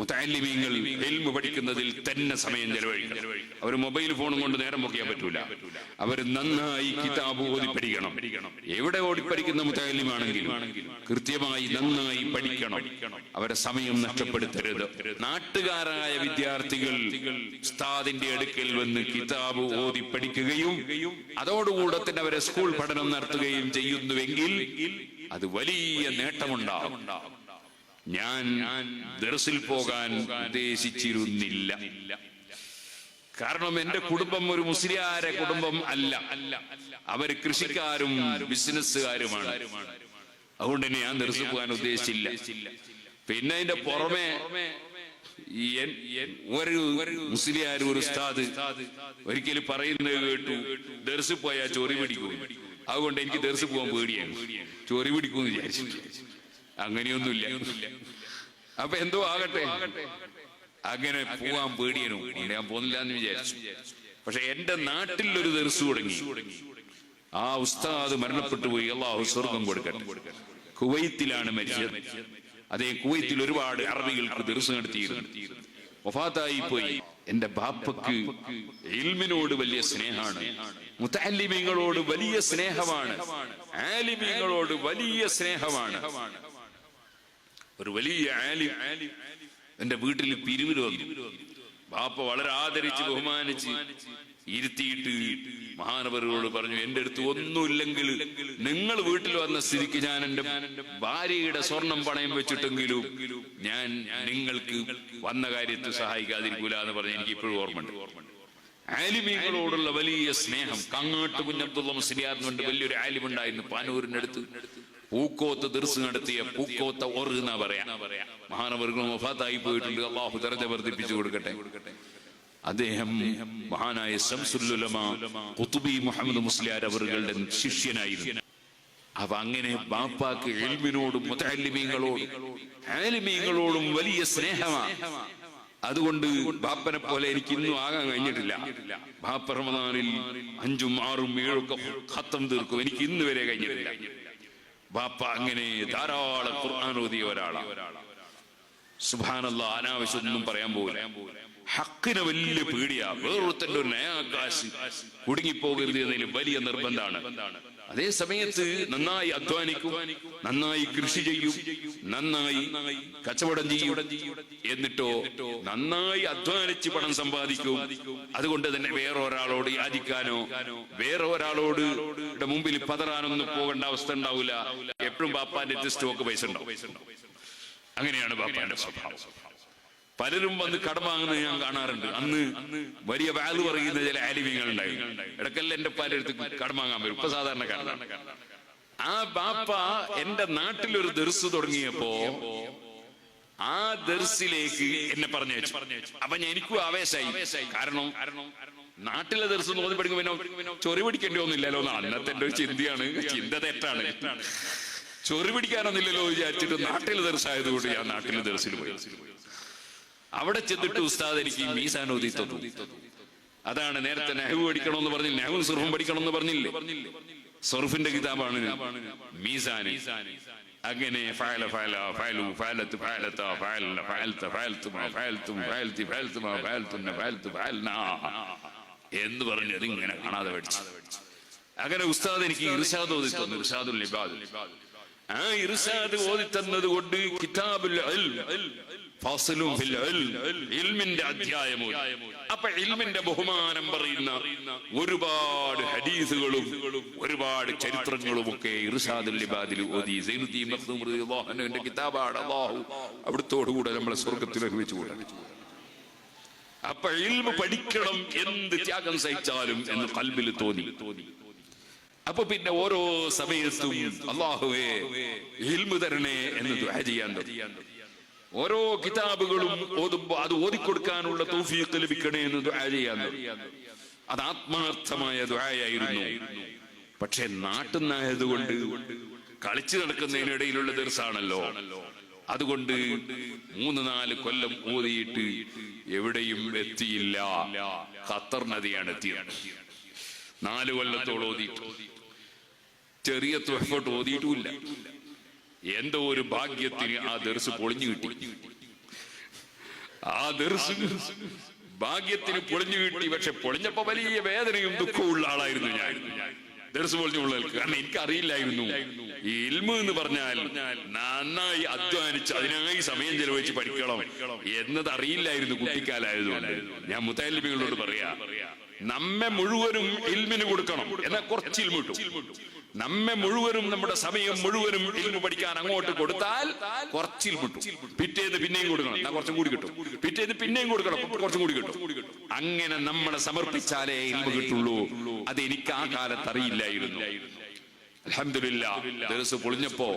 മുത്താലിമീങ്ങൾ എൽമ് പഠിക്കുന്നതിൽ തന്നെ സമയം ചെലവഴിക്കണം. അവർ മൊബൈൽ ഫോണും കൊണ്ട് നേരം പൊക്കിയാൻ പറ്റൂല. അവർ നന്നായി കിതാബ് ഓതി പഠിക്കണം. എവിടെ ഓടി പഠിക്കുന്ന മുത്താലിമാണെങ്കിലും കൃത്യമായി നന്നായി പഠിക്കണം. അവരെ സമയം നഷ്ടപ്പെടുത്തരുത്. നാട്ടുകാരായ വിദ്യാർത്ഥികൾ ഉസ്താദിന്റെ അടുക്കൽ വന്ന് കിതാബ് ഓതി പഠിക്കുകയും അതോടുകൂടെ തന്നെ അവരെ സ്കൂൾ പഠനം നടത്തുകയും ചെയ്യുന്നുവെങ്കിൽ അത് വലിയ നേട്ടമുണ്ടാകും. ഞാൻ ദർസിൽ പോകാൻ ഉദ്ദേശിച്ചിരുന്നില്ല. കാരണം എന്റെ കുടുംബം ഒരു മുസ്ലിയാര കുടുംബം അല്ല. അവർ കൃഷിക്കാരും ബിസിനസ്സുകാരുമാണ്. അതുകൊണ്ട് തന്നെ ഞാൻ ദർസിൽ പോകാൻ ഉദ്ദേശിച്ചില്ല. പിന്നെ അതിന്റെ പുറമെ ഒരു മുസ്ലിയാർ ഒരു ഉസ്താദ് ഒരിക്കലും പറയുന്നത് കേട്ടു ദർസിൽ പോയാൽ ചോറി പിടിക്കും അതുകൊണ്ട് എനിക്ക് ദർസിൽ പോകാൻ പേടിയാണ്. ചോറി പിടിക്കും വിചാരിച്ചു. അങ്ങനെയൊന്നുമില്ല. അപ്പൊ എന്തോ ആകട്ടെ. അങ്ങനെ പോവാൻ പേടിയനു. ഞാൻ പോകുന്നില്ല എന്ന് വിചാരിച്ചു. പക്ഷെ എന്റെ നാട്ടിൽ ഒരു ദർസ് തുടങ്ങി. ആ ഉസ്താദ് മരണപ്പെട്ടു പോയി. അള്ളാഹു സ്വർഗം കൊടുക്കട്ടെ. കുവൈത്തിലാണ് മരിച്ചത്. അതേ കുവൈത്തിൽ ഒരുപാട് അറബികൾക്ക് ദർസ് നടത്തിയിരുന്നു. വഫാത്തായി പോയി. എന്റെ ബാപ്പക്ക് ഇൽമിനോട് വലിയ സ്നേഹമാണ്. മുത്തല്ലിമീങ്ങളോട് വലിയ സ്നേഹമാണ്. ആലിമീങ്ങളോട് വലിയ സ്നേഹമാണ്. ഒരു വലിയ ആലി എന്റെ വീട്ടിൽ പിരിവിന് വന്നു. ബാപ്പ വളരെ ആദരിച്ച് ബഹുമാനിച്ച് ഇരുത്തിയിട്ട് മഹാനവരോട് പറഞ്ഞു എന്റെ അടുത്ത് ഒന്നുമില്ലെങ്കിൽ നിങ്ങൾ വീട്ടിൽ വന്ന സ്ഥിതിക്ക് ഞാൻ എന്റെ ഭാര്യയുടെ സ്വർണം പണയം വെച്ചിട്ടെങ്കിലും ഞാൻ നിങ്ങൾക്ക് വന്ന കാര്യത്തിൽ സഹായിക്കാതിരിക്കൂല എന്ന് പറഞ്ഞ് എനിക്ക് ഇപ്പോഴും ഓർമ്മയുണ്ട്. ആലിമീങ്ങളോടുള്ള വലിയ സ്നേഹം കങ്ങാട്ട് കുഞ്ഞബ്ദുള്ള മുസ്ലിയാറിനുണ്ട് വലിയൊരു ആലിമുണ്ടായിരുന്നു പാനൂരിന്റെ അടുത്ത്. പൂക്കോത്ത് ദർസ് നടത്തിയ പൂക്കോത്ത ഓർ എന്നാ പറയാ. മഹാനവർഗം വഫാത്തായി പോയിട്ടുണ്ട്. അള്ളാഹു ദർജ വർദ്ധിപ്പിച്ചു കൊടുക്കട്ടെ. അദ്ദേഹം മഹാനായ ശംസുല്ലുലമ മുഹമ്മദ് മുസ്ലിയാർ അവരുടെ ശിഷ്യനായിരുന്നു. അപ്പൊ അങ്ങനെ ബാപ്പാക്ക് എൽമിനോടും മുത്തല്ലിമീങ്ങളോടും ആലിമീങ്ങളോടും വലിയ സ്നേഹമാണ് അതുകൊണ്ട് ബാപ്പനെ പോലെ എനിക്ക് ഇന്നും ആകാൻ കഴിഞ്ഞിട്ടില്ല. ബാപ്പ റമദാനിൽ അഞ്ചും ആറും ഏഴും ഒക്കെ ഖത്തം തീർക്കും. എനിക്ക് ഇന്ന് വരെ കഴിഞ്ഞിട്ടില്ല. ബാപ്പ അങ്ങനെ ധാരാളം ഖുർആൻ ഓതിയ ഒരാളാണ്. സുബാനല്ല അനാവശ്യമൊന്നും പറയാൻ പോകില്ല ഹക്കിന് വലിയ പേടിയാ. വേറൊരുത്തന്റെ ഒരു നയാകാശ് കുടുങ്ങിപ്പോകരുത് എന്നതിൽ വലിയ നിർബന്ധമാണ്. അതേ സമയത്ത് നന്നായി അധ്വാനിക്കും നന്നായി കൃഷി ചെയ്യും നന്നായി കച്ചവടം ചെയ്യും എന്നിട്ടോ നന്നായി അധ്വാനിച്ച് പണം സമ്പാദിക്കും. അതുകൊണ്ട് തന്നെ വേറെ ഒരാളോട് യാചിക്കാനോ വേറെ ഒരാളോട് മുമ്പിൽ പതറാനൊന്നും പോകേണ്ട അവസ്ഥ ഉണ്ടാവില്ല. എപ്പോഴും ബാപ്പാന്റെ സ്റ്റോക്ക് പൈസ ഉണ്ടാവും. അങ്ങനെയാണ് ബാപ്പാന്റെ സ്വഭാവം. പലരും വന്ന് കടം വാങ്ങുന്നത് ഞാൻ കാണാറുണ്ട്. അന്ന് വലിയ വാൽ പറയുന്ന ചില ആലിമ്യങ്ങൾ ഉണ്ടായിരുന്നു ഇടക്കല്ല എന്റെ പലയിടത്ത് കടം വാങ്ങാൻ വരും. ഇപ്പൊ സാധാരണക്കാരനാണ് ആ ബാപ്പ എന്റെ നാട്ടിലൊരു ദർസ് തുടങ്ങിയപ്പോ ആ ദർസിലേക്ക് എന്നെ പറഞ്ഞു അപ്പൊ എനിക്കും ആവേശമായി കാരണം നാട്ടിലെ ദർസ് നോക്കി പഠിക്കും പിന്നെ ചൊറി പിടിക്കേണ്ടി ഒന്നുമില്ലല്ലോ എന്ന് അന്നത്തെ ഒരു ചിന്തയാണ്. ചിന്ത തെറ്റാണ്. ചൊറി പിടിക്കാനൊന്നുമില്ലല്ലോ എന്ന് വിചാരിച്ചിട്ട് നാട്ടിലെ ദർശായതുകൊണ്ട് ഞാൻ നാട്ടിലെ ദർശിൽ പോയി. അവിടെ ചെന്നിട്ട് ഉസ്താദ് എനിക്ക് മീസാൻ ഓതി അതാണ് നേരത്തെ നെഹവ് പഠിക്കണമെന്ന് പറഞ്ഞില്ല? നെഹവും സുർഫും പഠിക്കണമെന്ന് പറഞ്ഞില്ലേ? സുർഫിന്റെ കിതാബാണ് മീസാൻ അങ്ങനെ ഫഅല ഫയലു ഫഅലത്ത് ഫഅലത ഫഅലന ഫഅൽത ഫഅൽതുമ ഫഅൽതും ഫഅൽതി ഫഅൽതുമ ഫഅൽതുന്ന ഫഅൽതു ഫഅൽനാ എന്ന് പറഞ്ഞു അതിങ്ങനെ കാണാതെ പഠിച്ചു. അങ്ങനെ ഉസ്താദ് എനിക്ക് ഇർഷാദ് ഓതി തന്നു ഇർഷാദുൽ ലിബാദ്. ആ ഇർഷാദ് ഓതി തന്നത് കൊണ്ട് കിതാബുൽ ഇൽമിന്റെ അധ്യായമോ. അപ്പൊ ഇൽമിന്റെ ബഹുമാനം പറയുന്ന ഒരുപാട് ഹദീസുകളും ഒരുപാട് ചരിത്രങ്ങളും ഒക്കെ കിതാബാണ് അല്ലാഹു അവിടുത്തോടുകൂടെ നമ്മളെ സ്വർഗത്തിൽ ഒരുമിച്ച് കൂടാ അപ്പൊ ഇൽമ പഠിക്കണം എന്ത് ത്യാഗം സഹിച്ചാലും എന്ന് കൽബിൽ തോന്നി അപ്പൊ പിന്നെ ഓരോ സമയത്തും അള്ളാഹുവേ ഇൽമു തരണേ എന്ന് ചെയ്യാൻ. ഓരോ കിതാബുകളും ഓതുമ്പോ അത് ഓതിക്കൊടുക്കാനുള്ള തൗഫീഖ് ലഭിക്കണേ എന്ന് ദുആ. അത് ആത്മാർത്ഥമായ ദുആയായിരുന്നു. പക്ഷെ നാട്ടുന്നായതുകൊണ്ട് കളിച്ചു നടക്കുന്നതിനിടയിലുള്ള ദർസാണല്ലോ. അതുകൊണ്ട് മൂന്ന് നാല് കൊല്ലം ഓതിയിട്ട് എവിടെയും എത്തിയില്ല. ഖത്തർ നദിയാണ് എത്തിയത്. നാല് കൊല്ലത്തോളം ഓതിയിട്ട്. ചെറിയ തുഹഫോട്ട് ഓതിയിട്ടുമില്ല. എന്തോ ഒരു ഭാഗ്യത്തിന് ആ ദർസ് പൊളിഞ്ഞു കിട്ടി. ആ ദർസ് ഭാഗ്യത്തിന് പൊളിഞ്ഞു കിട്ടി പക്ഷെ പൊളിഞ്ഞപ്പോ വലിയ വേദനയും ദുഃഖവും ഉള്ള ആളായിരുന്നു ഞാൻ. ദർസ് പൊളിഞ്ഞുള്ള കാരണം എനിക്ക് അറിയില്ലായിരുന്നു ഇൽമു എന്ന് പറഞ്ഞാൽ നന്നായി അധ്വാനിച്ച് അതിനായി സമയം ചെലവഴിച്ച് പഠിക്കണം എന്നത് അറിയില്ലായിരുന്നു കുട്ടിക്കാലായതുകൊണ്ട്. ഞാൻ മുത്തലിമികളോട് പറയാ നമ്മെ മുഴുവനും ഇൽമിന് കൊടുക്കണം. എന്നാ കുറച്ച് ഇൽമു നമ്മെ മുഴുവനും നമ്മുടെ സമയം മുഴുവനും ഇൽമു പഠിക്കാൻ അങ്ങോട്ട് കൊടുത്താൽ കുറച്ച് ഇൽമു കിട്ടും. പിറ്റേന്ന് പിന്നെയും കൊടുക്കണം. എന്നാ കുറച്ചും കൂടി കിട്ടും. പിറ്റേന്ന് പിന്നെയും കൊടുക്കണം. കുറച്ചും കൂടി കിട്ടും. അങ്ങനെ നമ്മളെ സമർപ്പിച്ചാലേ ഇൽമു കിട്ടുള്ളൂ. അത് എനിക്ക് ആ കാലത്ത് അറിയില്ലായിരുന്നു. അലഹമില്ല ദിവസം പൊളിഞ്ഞപ്പോ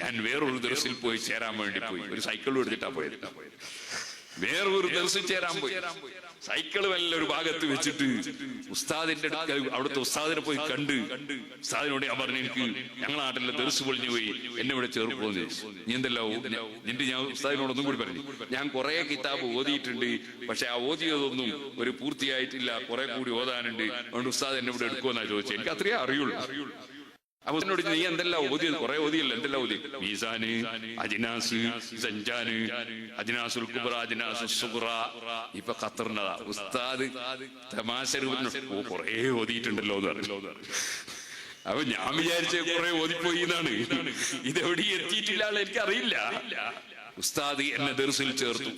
ഞാൻ വേറൊരു ദിവസത്തിൽ പോയി ചേരാൻ വേണ്ടി പോയി. ഒരു സൈക്കിൾ എടുത്തിട്ടാ പോയത്. വേറൊരു ദിവസം ചേരാൻ പോയി. സൈക്കിൾ വല്ല ഒരു ഭാഗത്ത് വെച്ചിട്ട് ഉസ്താദിന്റെ അവിടുത്തെ ഉസ്താദിനെ പോയി കണ്ട് ഉസ്താദിനോട് ഞാൻ പറഞ്ഞു എനിക്ക് ഞങ്ങളെ നാട്ടിലെ തെറിസ് പൊളിഞ്ഞു പോയി. എന്നെ ഇവിടെ ചേർപ്പോന്ന്. നീ എന്തല്ലോ നിന്റെ ഞാൻ ഉസ്താദിനോടൊന്നും കൂടി പറഞ്ഞു. ഞാൻ കുറെ കിതാബ് ഓതിയിട്ടുണ്ട് പക്ഷെ ആ ഓതിയതൊന്നും ഒരു പൂർത്തിയായിട്ടില്ല. കുറെ കൂടി ഓതാനുണ്ട്. അതുകൊണ്ട് ഉസ്താദ് എന്നെ ഇവിടെ എടുക്കുമെന്നാ ചോദിച്ചത്. എനിക്ക് അത്രയേ അറിയുള്ളൂ. അപ്പൊ നീ എന്തെല്ലാം ഓതിയത് കുറെ ഓതിയല്ല? എന്തെല്ലാം ഓതി? മീസാന് അജിനാസ് സഞ്ചാന് അജിനാസുൽ കുബ്ര അജിനാസ് സുബ്ര. ഇപ്പൊ ഖത്തറിനതാ ഉസ്താദ് തമാശ രൂപത്തിൽ ഓ കുറെ ഓതിയിട്ടുണ്ടല്ലോ എന്ന് പറഞ്ഞു. അപ്പൊ ഞാൻ വിചാരിച്ച കുറെ ഓതിപ്പോയി എന്നാണ്. ഇതെവിടെ എത്തിയിട്ടില്ല എനിക്ക് അറിയില്ല ഉസ്താദ് എന്നെ ദർസിൽ ചേർത്തു.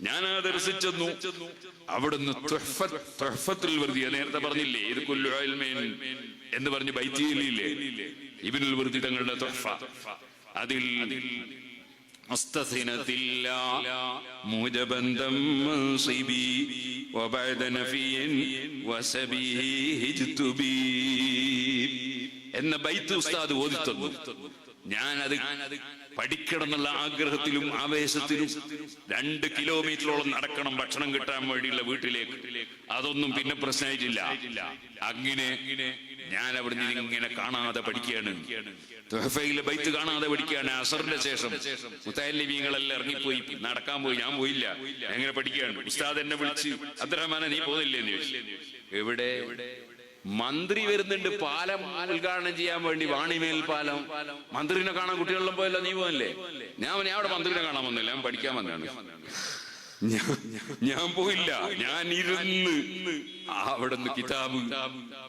ഞാൻ ആ ദർശിച്ചെന്നു അവിടുന്ന് തുഹ്ഫത്ത്- തുഹ്ഫത്തുൽ വർദിയ നേരത്തെ പറഞ്ഞില്ലേ ഇത് കുല്ലു ഇൽമിൻ എന്ന് പറഞ്ഞ് ബൈത്തിയിലില്ലേ ഇബ്നുൽ വർദി തങ്ങളുടെ തുഹ്ഫ അതിൽ مستثنة الله موجبا دم منصبي وبعد نفي وسبيه هجت بي എന്ന ബൈത്ത് ഉസ്താദ് ഓദിത്തന്നു ഞാനത് പഠിക്കണം എന്നുള്ള ആഗ്രഹത്തിലും ആവേശത്തിലും രണ്ട് കിലോമീറ്ററോളം നടക്കണം ഭക്ഷണം കിട്ടാൻ വേണ്ടിയുള്ള വീട്ടിലേക്ക്. അതൊന്നും പിന്നെ പ്രശ്നമായിട്ടില്ല അങ്ങനെ ഞാൻ അവിടുന്ന് ഇങ്ങനെ കാണാതെ പഠിക്കുകയാണ്. ബൈത്ത് കാണാതെ പഠിക്കുകയാണ്. അസറിന്റെ ശേഷം മുത്താലിമീങ്ങളെല്ലാം ഇറങ്ങിപ്പോയി. നടക്കാൻ പോയി. ഞാൻ പോയില്ല. എങ്ങനെ പഠിക്കുകയാണ്. ഉസ്താദ് എന്നെ വിളിച്ച് അബ്ദുറഹ്മാനെ നീ പോകുന്നില്ലേ എന്ന് എവിടെ? മന്ത്രി വരുന്നുണ്ട് പാലം ഉദ്ഘാടനം ചെയ്യാൻ വേണ്ടി വാണിമേൽ പാലം. മന്ത്രിനെ കാണാൻ കുട്ടികളിലും പോയല്ലോ നീ പോകല്ലേ ഞാൻ ഞാൻ അവിടെ മന്ത്രിനെ കാണാൻ വന്നില്ല ഞാൻ പഠിക്കാൻ വന്നാണ് ഞാൻ- പോയില്ല ഞാൻ ഇരുന്ന് അവിടെ നിന്ന് കിതാബ്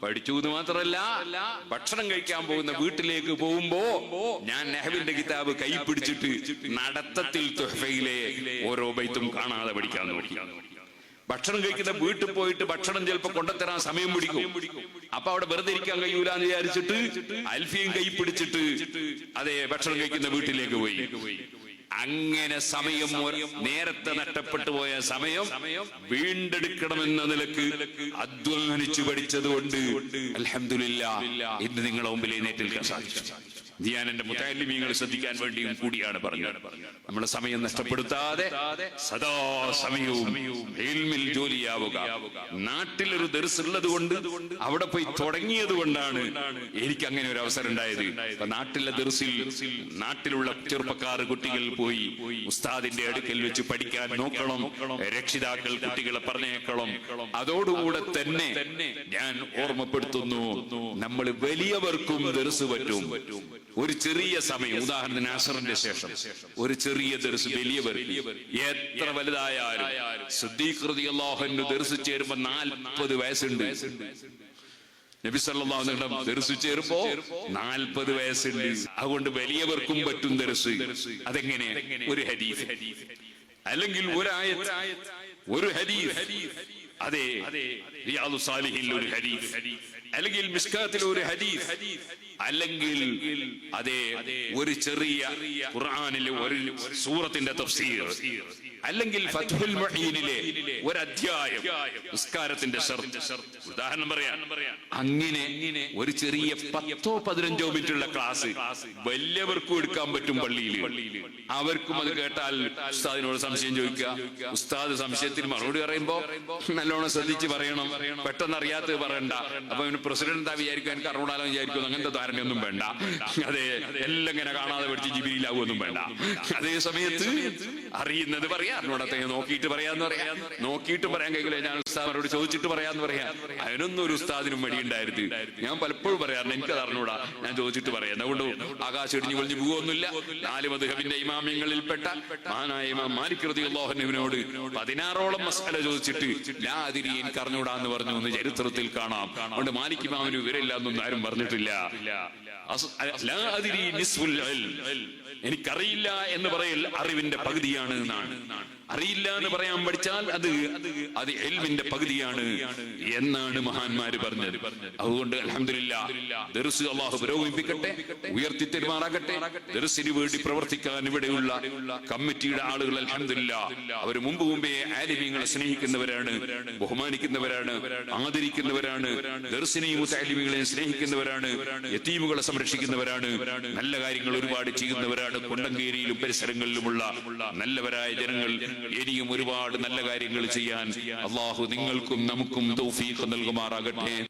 പഠിച്ചു എന്ന് മാത്രമല്ല ഭക്ഷണം കഴിക്കാൻ പോകുന്ന വീട്ടിലേക്ക് പോകുമ്പോ ഞാൻ നെഹബിന്റെ കിതാബ് കൈ പിടിച്ചിട്ട് നടത്തത്തിൽ ഓരോ ബൈത്തും കാണാതെ പഠിക്കാൻ നോക്കി. ഭക്ഷണം കഴിക്കുന്ന വീട്ടിൽ പോയിട്ട് ഭക്ഷണം ചിലപ്പോ കൊണ്ടുത്തരാൻ സമയം പിടിക്കും. അപ്പൊ അവിടെ വെറുതെ ഇരിക്കാൻ കഴിയൂല എന്ന് വിചാരിച്ചിട്ട് അൽഫിയും കൈ പിടിച്ചിട്ട് അതെ ഭക്ഷണം കഴിക്കുന്ന വീട്ടിലേക്ക് പോയി. അങ്ങനെ സമയം നേരത്തെ നഷ്ടപ്പെട്ടു പോയ സമയം വീണ്ടെടുക്കണമെന്ന നിലയ്ക്ക് അധ്വാനിച്ചു പഠിച്ചത് കൊണ്ട് അലഹമില്ല ഇന്ന് നിങ്ങളുടെ മുമ്പിൽ നേറ്റിൽ സാധിച്ചു. ഞാൻ എന്റെ ശ്രദ്ധിക്കാൻ വേണ്ടിയും കൂടിയാണ് പറഞ്ഞത്. നമ്മുടെ സമയം നഷ്ടപ്പെടുത്താതെ സദാ സമയവും ഇൽമിൽ ജോലിയാവുക. നാട്ടിലൊരു ദർസ് ഉള്ളത് കൊണ്ട് അവിടെ പോയി തുടങ്ങിയത് കൊണ്ടാണ് എനിക്ക് അങ്ങനെ ഒരു അവസരം ഉണ്ടായത്. നാട്ടിലെ ദർസിൽ നാട്ടിലുള്ള ചെറുപ്പക്കാർ കുട്ടികൾ പോയി ഉസ്താദിന്റെ അടുക്കൽ വെച്ച് പഠിക്കാൻ നോക്കണം. രക്ഷിതാക്കൾ കുട്ടികളെ പറഞ്ഞേക്കണം. അതോടുകൂടെ തന്നെ ഞാൻ ഓർമ്മപ്പെടുത്തുന്നു നമ്മൾ വലിയവർക്കും ദർസ് പറ്റും. ഒരു ചെറിയ സമയം ഉദാഹരണത്തിന് അസറിന്റെ ശേഷം. ഒരു ചെറിയ ദർസ് വലിയ എത്ര വലുതായാലും. സിദ്ദീഖ് അള്ളാഹുവിന് ദർസ് ചേരുമ്പോ നാൽപ്പത് വയസ്സുണ്ട്. നബി സല്ലല്ലാഹു അലൈഹി വസല്ലം ദർസ് ചേരുമ്പോ നാൽപ്പത് വയസ്സുണ്ട്. അതുകൊണ്ട് വലിയവർക്കും പറ്റും ദർസ്. അതെങ്ങനെ? ഒരു ഹദീസ്. അല്ലെങ്കിൽ ഒരായത്ത്. ഒരു ഹദീസ്. അതെ. റിയാദു ഒരു ഹദീസ്. അല്ലെങ്കിൽ മിസ്കാത്തിൽ ഒരു ഹദീസ്. അല്ലെങ്കിൽ അതെ ഒരു ചെറിയ ഖുർആാനിലെ ഒരു സൂറത്തിന്റെ തഫ്സീർ അല്ലെങ്കിൽ ഫത്ഹുൽ മുഈനിലെ ഒരു അധ്യായം നിസ്കാരത്തിന്റെ ഉദാഹരണം പറയാം. അങ്ങനെ ഒരു ചെറിയ പത്തോ പതിനഞ്ചോ മിനിറ്റുള്ള ക്ലാസ് വലിയവർക്കും എടുക്കാൻ പറ്റും പള്ളിയിൽ. അവർക്കും അത് കേട്ടാൽ ഉസ്താദിനോട് സംശയം ചോദിക്കുക. ഉസ്താദ് സംശയത്തിന് മറുപടി പറയുമ്പോ നല്ലോണം ശ്രദ്ധിച്ച് പറയണം. പെട്ടെന്ന് അറിയാത്തത് പറയണ്ട. അപ്പൊ പ്രസിഡന്റ് എന്താ വിചാരിക്കും എനിക്ക് അറിവുണ്ടാലോ വിചാരിക്കും അങ്ങനത്തെ ധാരണയൊന്നും വേണ്ട. അതെ എല്ലാം ഇങ്ങനെ കാണാതെ പഠിച്ച് ജിബിയിലാവുമൊന്നും വേണ്ട. അതേ സമയത്ത് അറിയുന്നത് പറയാ. നോക്കിയിട്ട് പറയാന്ന് പറയാ. നോക്കിയിട്ട് പറയാൻ കഴിയില്ല. ഞാൻ ഉസ്താദിനോട് ചോദിച്ചിട്ട് പറയാന്ന് പറയാ. അതിനൊന്നും ഒരു ഉസ്താദിനും മടിയുണ്ടായിരുന്നു ഞാൻ പലപ്പോഴും പറയാറുണ്ട് എനിക്കത് അറിഞ്ഞൂടാ. ഞാൻ ചോദിച്ചിട്ട് പറയാം. അതുകൊണ്ട് ആകാശം ഇടിഞ്ഞു പൊളിഞ്ഞു പോകുന്നില്ല നാല് മധുഹബിന്റെ ഇമാമ്യങ്ങളിൽപ്പെട്ട മഹാനായ ഇമാം മാലിക് റളിയല്ലാഹുവിനോട് പതിനാറോളം മസാല ചോദിച്ചിട്ട് ലാ അതിരി എനിക്ക് അറിഞ്ഞൂടാ എന്ന് പറഞ്ഞു എന്ന് ചരിത്രത്തിൽ കാണാം. അതുകൊണ്ട് മാലിക് ഇമാമിന് വിവരമില്ല എന്നൊന്നും ആരും പറഞ്ഞിട്ടില്ല. എനിക്കറിയില്ല എന്ന് പറയൽ അറിവിന്റെ പകുതിയാണ് എന്നാണ്. അറിയില്ല എന്ന് പറയാൻ പഠിച്ചാൽ അത് അത് എൽവിന്റെ പകുതിയാണ് എന്നാണ് മഹാന്മാര് പറഞ്ഞത്. അതുകൊണ്ട് അലഹമില്ല ദർസ് അള്ളാഹു പുരോഗമിപ്പിക്കട്ടെ ഉയർത്തി തെരുമാറാകട്ടെ. ദർസിന് വേണ്ടി പ്രവർത്തിക്കാൻ ഇവിടെയുള്ള കമ്മിറ്റിയുടെ ആളുകൾ അലഹമില്ല അവർ മുമ്പ് മുമ്പേ ആലിമീങ്ങളെ സ്നേഹിക്കുന്നവരാണ് ബഹുമാനിക്കുന്നവരാണ് ആദരിക്കുന്നവരാണ് ദർസിനെയും മുത്താലിമികളെയും സ്നേഹിക്കുന്നവരാണ് യത്തീമുകളെ സംരക്ഷിക്കുന്നവരാണ് നല്ല കാര്യങ്ങൾ ഒരുപാട് ചെയ്യുന്നവരാണ് കൊണ്ടങ്കേരിയിലും പരിസരങ്ങളിലുമുള്ള നല്ലവരായ ജനങ്ങൾ. ഇനിയും ഒരുപാട് നല്ല കാര്യങ്ങൾ ചെയ്യാൻ അള്ളാഹു നിങ്ങൾക്കും നമുക്കും തൗഫീഖ് നൽകുമാറാകട്ടെ.